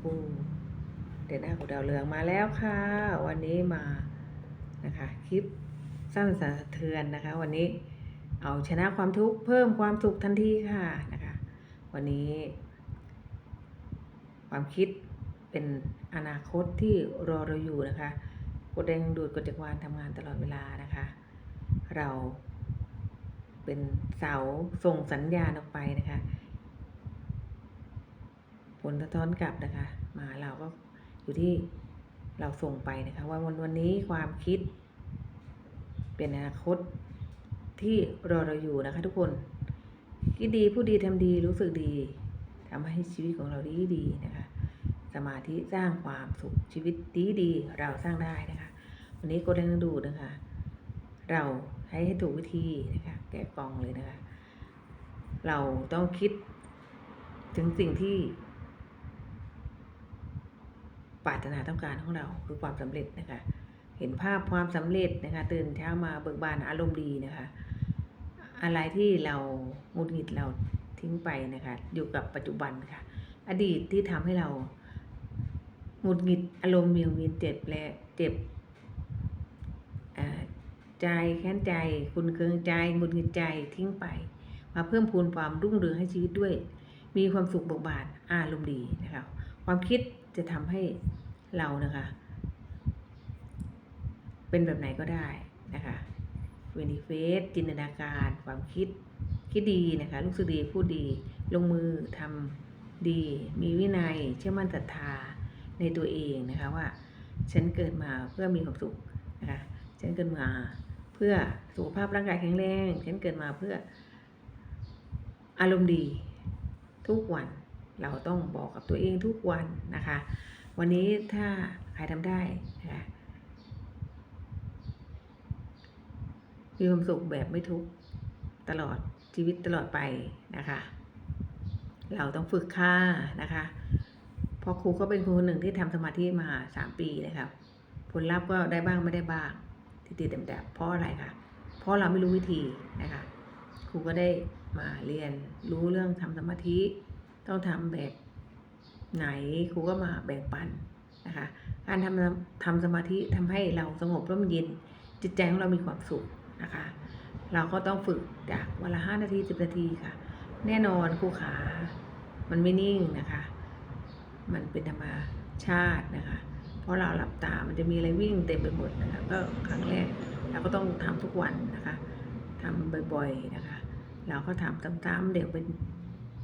ครูเดือนหน้าของดาวเรืองมาแล้วค่ะ วันนี้มานะคะคลิปสั้นสะเทือนนะคะ วันนี้เอาชนะความทุกข์เพิ่มความสุขทันทีค่ะนะคะ วันนี้ ความคิดเป็นอนาคตที่รอเราอยู่นะคะกดแดงดูดกดจักรวาลทำงานตลอดเวลานะคะ เราเป็นเสาส่งสัญญาณออกไปนะคะ ผลสะท้อนกลับนะคะ มาเราก็อยู่ที่เราส่งไปนะคะ ว่าวันวันนี้ความคิด เป็นอนาคตที่รอเราอยู่นะคะทุกคนคิดดีพูดดีทำดีรู้สึกดีทำให้ชีวิตของเราดีดีนะคะ สมาธิสร้างความสุขชีวิตดีดีเราสร้างได้นะคะ วันนี้กดังดูดนะคะ เราให้ให้ถูกวิธีนะคะ แกะกล่องเลยนะคะ เราต้องคิดถึงสิ่งที่ ปรารถนาต้องการของเราคือความสำเร็จนะคะ เห็นภาพความสำเร็จนะคะ ตื่นเช้ามาเบิกบานอารมณ์ดีนะคะ อะไรที่เราหงุดหงิดเราทิ้งไปนะคะ อยู่กับปัจจุบันค่ะ อดีตที่ทำให้เราหงุดหงิดอารมณ์เวียงเวียนเจ็บและเจ็บใจแค้นใจคุณเคืองใจหงุดหงิดใจทิ้งไป มาเพิ่มพูนความรุ่งเรืองให้ชีวิตด้วย มีความสุขบกบานอารมณ์ดีนะคะความคิดจะทำให้เรานะคะ เป็นแบบไหนก็ได้นะคะเวนิเฟสจินตนาการความคิดคิดดีนะคะรู้สึกดีพูดดีลงมือทำดี มีวินัยเชื่อมั่นศรัทธาในตัวเองนะคะว่าฉันเกิดมาเพื่อมีความสุขนะคะฉันเกิดมาเพื่อสุขภาพร่างกายแข็งแรง ฉันเกิดมาเพื่ออารมณ์ดี ทุกวัน เราต้องบอกกับตัวเองทุกวันนะคะ วันนี้ถ้าใครทำได้นะคะมีความสุขแบบไม่ทุกตลอดชีวิตตลอดไปนะคะ เราต้องฝึกค่านะคะเพราะครูก็เป็นครูคนหนึ่งที่ทำสมาธิมาสามปีนะครับ ผลลัพธ์ก็ได้บ้างไม่ได้บ้างที่ติดแต่แต่เพราะอะไรคะเพราะเราไม่รู้วิธีนะคะ ครูก็ได้มาเรียนรู้เรื่องทำสมาธิ ต้องทำแบบไหนครูก็มาแบ่งปันนะคะการทำทำสมาธิทำให้เราสงบร่มเย็น จิตใจของเรามีความสุขนะคะ เราก็ต้องฝึกจากวันละห้านาทีสิบนาทีค่ะ แน่นอนครูขา มันไม่นิ่งนะคะ มันเป็นธรรมชาตินะคะ เพราะเราหลับตามันจะมีอะไรวิ่งเต็มไปหมดนะคะก็ครั้งแรกเราก็ต้องทำทุกวันนะคะ ทำบ่อยๆนะคะ เราก็ทำซ้ำๆเดี๋ยวเป็น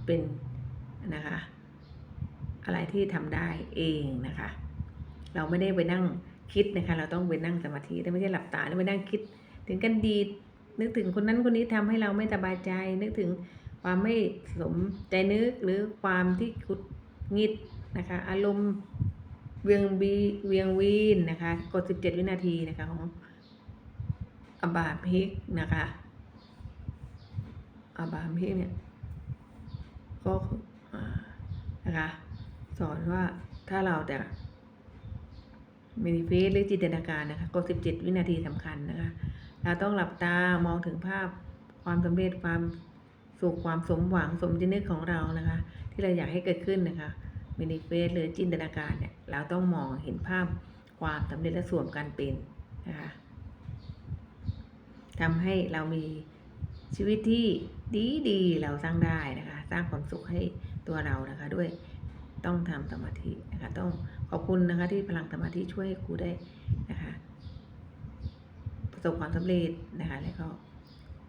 เป็นนะคะ อะไรที่ทำได้เองนะคะ เราไม่ได้ไปนั่งคิดนะคะ เราต้องไปนั่งสมาธิแต่ไม่ใช่หลับตาแล้วไปนั่งคิด ถึงกันดีนึกถึงคนนั้นคนนี้ทำให้เราไม่สบายใจ นึกถึงความไม่สมใจนึกหรือความที่คุดงิดนะคะ อารมณ์เวียงบีเวียงวีนนะคะกด 17 วินาทีนะคะของอบาพิกนะคะ อาบาพิกเนี่ยก็นะคะสอนว่าถ้าเราแต่มินิเฟสหรือจินตนาการนะคะกด17 วินาทีสำคัญนะคะ เราต้องหลับตามองถึงภาพความสำเร็จความสุขความสมหวังสมจิตนึกของเรานะคะ ที่เราอยากให้เกิดขึ้นนะคะมินิเฟสหรือจินตนาการเนี่ยเราต้องมองเห็นภาพความสำเร็จและสวมการเป็นนะคะทำให้เรามี ชีวิตที่ดีดีๆเราสร้างได้นะคะ สร้างความสุขให้ตัวเรานะคะ ด้วยต้องทำสมาธินะคะ ต้องขอบคุณนะคะ ที่พลังสมาธิช่วยครูได้นะคะ ประสบความสำเร็จนะคะ แล้วก็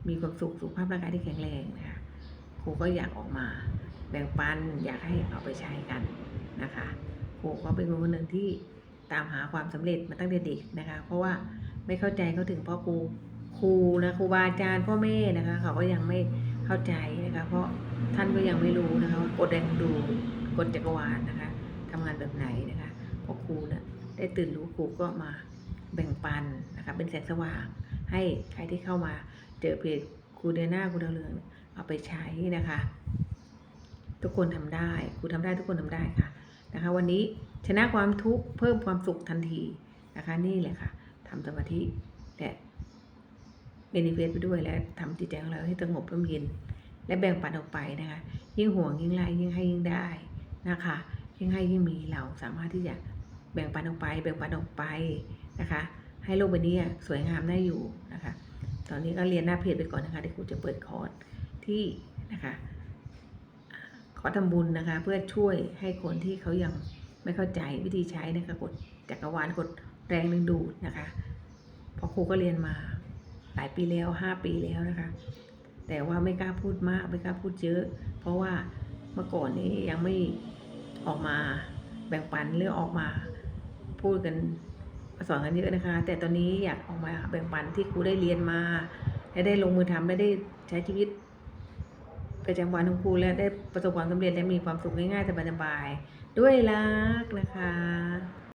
มีความสุขสุขภาพร่างกายที่แข็งแรงนะคะครูก็อยากออกมาแบ่งปันอยากให้เอาไปใช้กันนะคะครูก็เป็นคนหนึ่งที่ตามหาความสำเร็จมาตั้งแต่เด็กนะคะ เพราะว่าไม่เข้าใจเขาถึงพ่อครู ครูนะครูบาอาจารย์พ่อแม่นะคะ เขาก็ยังไม่เข้าใจนะคะ เพราะท่านก็ยังไม่รู้นะคะว่ากฎแรงดูกฎจักรวาลนะคะทำงานแบบไหนนะคะพราะครูเนี่ยได้ตื่นรู้ครูก็มาแบ่งปันนะคะ เป็นแสงสว่าง ให้ใครที่เข้ามาเจอเพจครูเดือนหน้าครูดาวเรืองเอาไปใช้นะคะ ทุกคนทำได้ครูทำได้ทุกคนทำได้ค่ะนะคะ วันนี้ชนะความทุกข์เพิ่มความสุขทันทีนะคะนี่แหละค่ะทำสมาธิและ เบนิเฟตไปด้วยและทำจิตใจของเราให้สงบร่มเย็น และแบ่งปันออกไปนะคะ ยิ่งห่วงยิ่งไล่ยิ่งให้ยิ่งได้นะคะ ยิ่งให้ยิ่งมีเราสามารถที่จะแบ่งปันออกไป แบ่งปันออกไปนะคะ ให้โลกใบนี้สวยงามได้อยู่นะคะ ตอนนี้ก็เรียนหน้าเพจไปก่อนนะคะเดี๋ยวครูจะเปิดคอร์สที่นะคะขอทำบุญนะคะ เพื่อช่วยให้คนที่เขายังไม่เข้าใจวิธีใช้นะคะกดจักรวาลกดแรงดึงดูดนะคะเพราะครูก็เรียนมา หลายปีแล้วห้าปีแล้วนะคะ แต่ว่าไม่กล้าพูดมากไม่กล้าพูดเยอะ เพราะว่าเมื่อก่อนนี้ยังไม่ออกมาแบ่งปันหรือออกมา พูดกันสอนกันเยอะนะคะ แต่ตอนนี้อยากออกมาแบ่งปันที่ครูได้เรียนมาและได้ลงมือทำและได้ใช้ชีวิตประจำวันของครูและได้ประสบความสำเร็จและมีความสุขง่ายๆสบายๆด้วยรักนะคะ